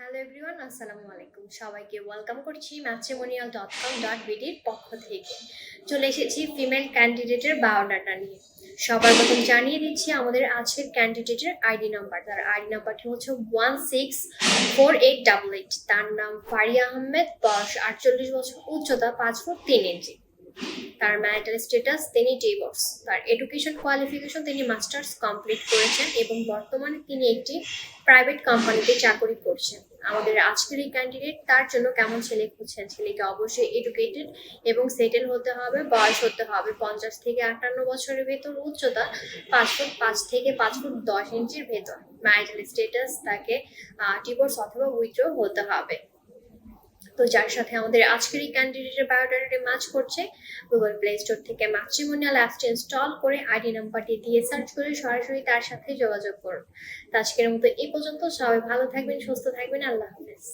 Hello everyone আসসালামু আলাইকুম। সবাইকে ওয়েলকাম করছি ম্যাট্রিমোনিয়াল ডট কম ডট বিডির পক্ষ থেকে। চলে এসেছি ফিমেল ক্যান্ডিডেটের বায়োডাটা নিয়ে। সবার প্রথম জানিয়ে দিচ্ছি আমাদের আজকের ক্যান্ডিডেটের আইডি নাম্বার তার আইডি নাম্বারটি হচ্ছে one six four eight double eight তার নাম ফারিয়া আহমেদ, বয়স আটচল্লিশ বছর, উচ্চতা পাঁচ ফুট তিন ইঞ্চি তার ম্যারিটাল স্ট্যাটাস তিনি ডিভোর্স তার এডুকেশন কোয়ালিফিকেশন তিনি মাস্টার্স কমপ্লিট করেছেন এবং বর্তমানে তিনি একটি প্রাইভেট কোম্পানিতে চাকরি করছেন। আমাদের আজকের এই ক্যান্ডিডেট তার জন্য কেমন ছেলে খুঁজছেন? ছেলেকে অবশ্যই এডুকেটেড এবং সেটেল হতে হবে, বয়স হতে হবে পঞ্চাশ থেকে আটান্ন বছরের ভেতর, উচ্চতা পাঁচ ফুট পাঁচ থেকে পাঁচ ফুট দশ ইঞ্চির ভেতর। ম্যারিটাল স্ট্যাটাস তাকে ডিভোর্স অথবা উইথড্র হতে হবে। তো যার সাথে আমাদের আজকের এই ক্যান্ডিডেটের বায়োডাটাটি ম্যাচ করছে গুগল প্লে স্টোর থেকে ম্যাট্রিমোনিয়াল অ্যাপসটি ইনস্টল করে আইডি নাম্বারটি দিয়ে সার্চ করে সরাসরি তার সাথে যোগাযোগ করুন। তো আজকের মতো এই পর্যন্ত। সবাই ভালো থাকবেন, সুস্থ থাকবেন। আল্লাহ হাফেজ।